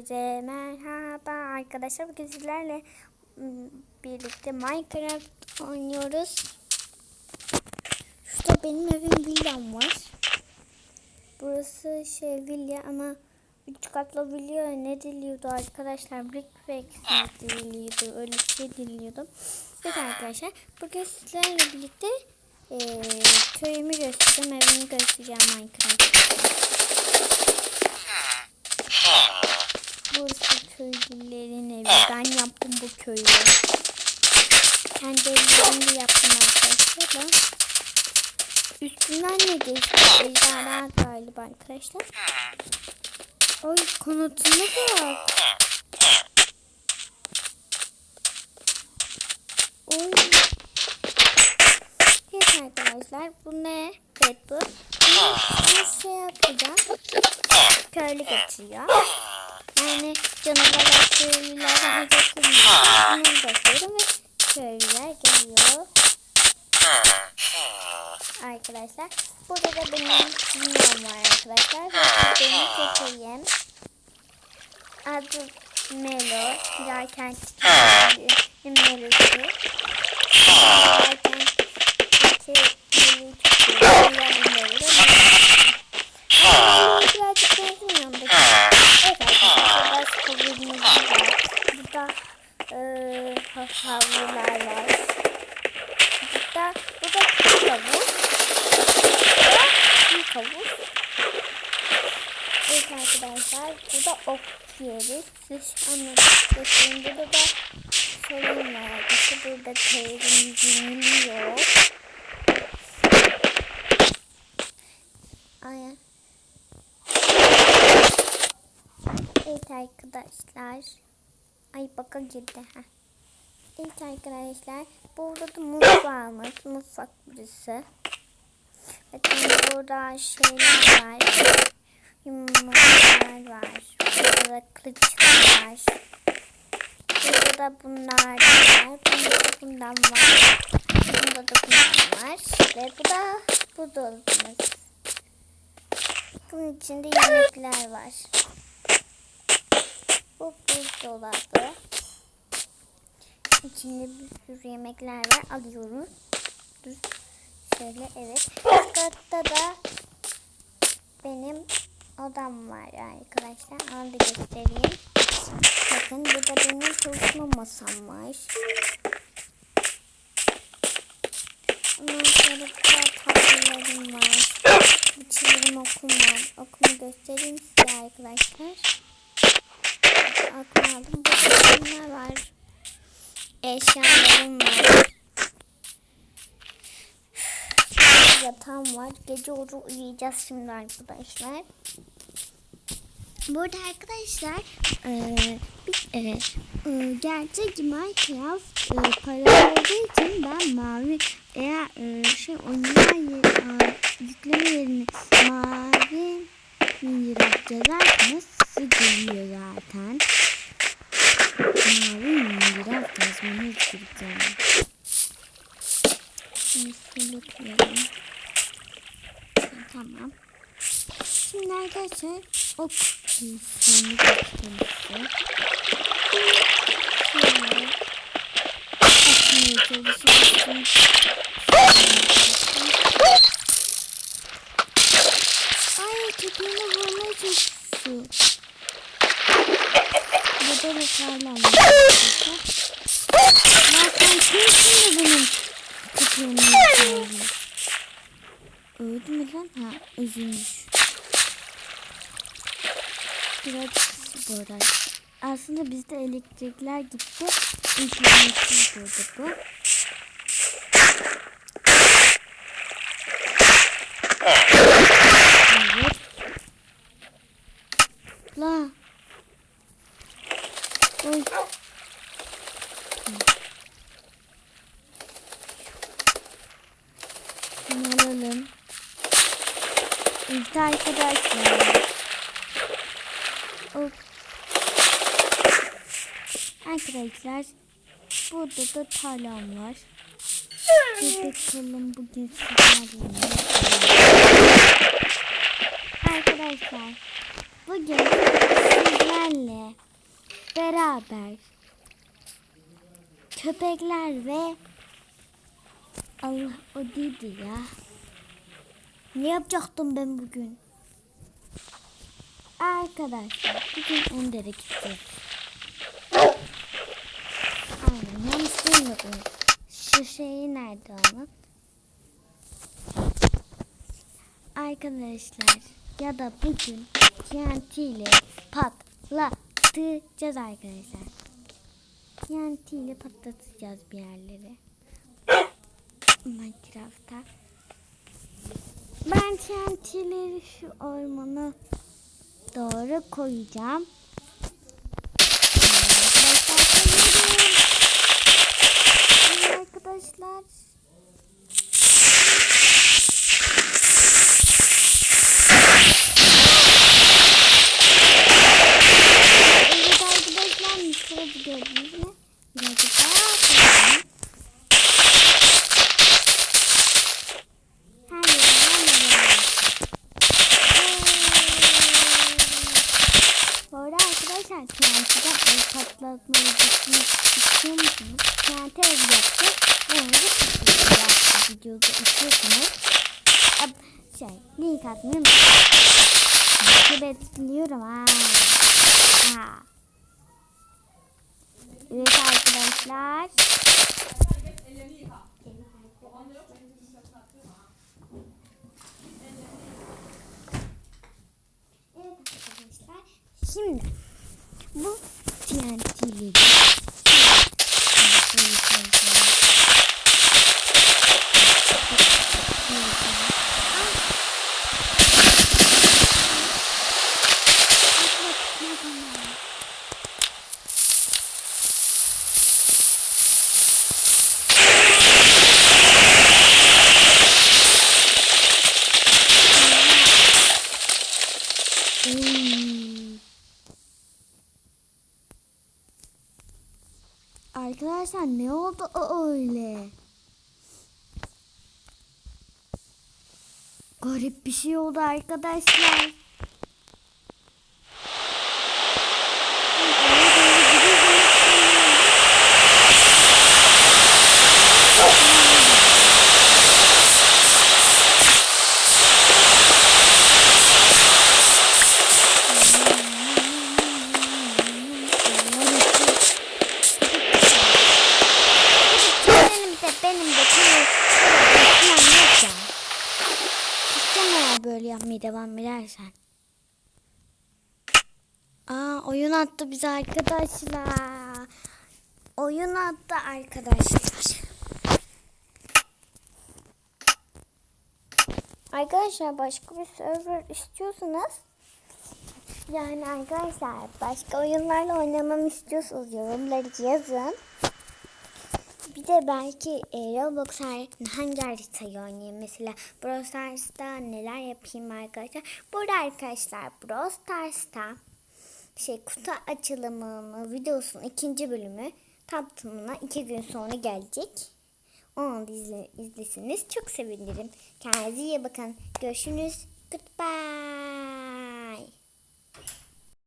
Herkese merhaba arkadaşlar. Bugün sizlerle birlikte Minecraft oynuyoruz. Şurada benim evim villam var. Burası şey villa ama üç katlı villa ne diliyordu arkadaşlar? Brickworks mi diliyordu? Öyle şey diliyordum. Evet arkadaşlar bugün sizlerle birlikte eee köyümü göstereceğim, evimi göstereceğim Minecraft'ta. Burası köylülerin evi. Ben yaptım bu köyü. Kendi ellerimle yaptım arkadaşlar. da. Üstünden ne geçti? Ejderha galiba arkadaşlar. Oy kanatına bak. Oy. Evet arkadaşlar bu ne? Evet bu. Bir şey yapacağım. Köylü geçiyor. Yani canavarlar köylülerden dokunmuyor. Bunu basıyorum ve köylüler geliyor. Arkadaşlar. Burada da benim dünyam var arkadaşlar. Bu benim köpeğim. Adı Melo. Giderken Melo'su. Giderken Melo'yu tutuyor. Birazcık benzemiyorum da. Evet arkadaşlar biraz kavurmamız var. Burada eee havlular var. Burada, burada küçük havuz. Burada havuz. Evet arkadaşlar burada ok yeri. Siz anlatıyorsunuz. Burada da sorun var. İşte burada teyzem dinliyor. Aynen. Evet arkadaşlar. Ay baka girdi. ha. Evet arkadaşlar. Burada da mutfağımız. Mutfak burası. Bakın burada şeyler var. Yumurtalar var. Burada da kılıçlar var. Burada da bunlar var. Bunda da bundan var. Bunda da bundan var. Ve bu da bu dolabımız. Bunun içinde yemekler var. Bu buzdolabı. İçinde bir sürü yemekler var. Alıyoruz. Dur. Şöyle evet. Katta da benim odam var arkadaşlar. Onu da göstereyim. Bakın burada benim çalışma masam var. Ondan sonra tablolarım var. Bir çizerim okum var. Okumu göstereyim size arkadaşlar. Okum aldım. Burada bunlar var. Eşyalarım var. Yatağım var. Gece oru uyuyacağız şimdi arkadaşlar. Burada arkadaşlar eee bir, eee, eee, gerçek Minecraft eee, para olduğu için ben mavi eğer eee, şey oyunlar yer- eee, yükleme yerine mavi Minecraft yazarsanız size geliyor zaten. Mavi Minecraft yazmanız gerekiyor. Şimdi koyalım. Tamam. Şimdi arkadaşlar. Şöyle açmaya çalışıyorum. Ay köpeğine vurmaya çalışıyor. Burada da. Ya sen kimsin de benim Öldü mü lan? Ha üzülmüş. Biraz bu. Aslında bizde elektrikler gitti. İnternetsiz durdu bu. Evet. La. Oy. Alalım. İlk arkadaşlar. Hop. Arkadaşlar burada da tarlam var. Bir bakalım bugün sizlerle. Arkadaşlar bugün sizlerle beraber köpekler ve Allah o değildi ya. Ne yapacaktım ben bugün? Arkadaşlar bugün Ender'e gideceğiz. Aynen hamster yok. Şu şeyi nerede onun? Arkadaşlar ya da bugün TNT ile patlatacağız arkadaşlar. TNT ile patlatacağız bir yerleri. Minecraft'ta. Ben TNT'leri şu ormana doğru koyacağım. Ev patlatmayı düşünmek istiyor musunuz? TNT ev yaptı. Onu da videoda istiyorsanız. ab- Şey, link atmayı unutmayın. Takip bekliyorum ha. ha. Evet. Evet arkadaşlar. Şimdi bu TNT'leri şöyle koyacağım. Şöyle koyalım. Ay. Patlatma zamanı. Hmm. Arkadaşlar ne oldu o öyle? Garip bir şey oldu arkadaşlar. Benim de benim de Tamam yok ya. Böyle yapmaya devam edersen. Aa oyun attı bize arkadaşlar. Oyun attı arkadaşlar. Arkadaşlar başka bir server istiyorsanız yani arkadaşlar başka oyunlarla oynamamı istiyorsanız yorumları yazın. Bir de belki e, Roblox hangi haritayı oynayayım? Mesela Brawl Stars'ta neler yapayım arkadaşlar? Burada arkadaşlar Brawl Stars'ta şey kutu açılımı videosunun ikinci bölümü tanıtımına iki gün sonra gelecek. Onu izle, izlesiniz. Çok sevinirim. Kendinize iyi bakın. Görüşürüz. Goodbye.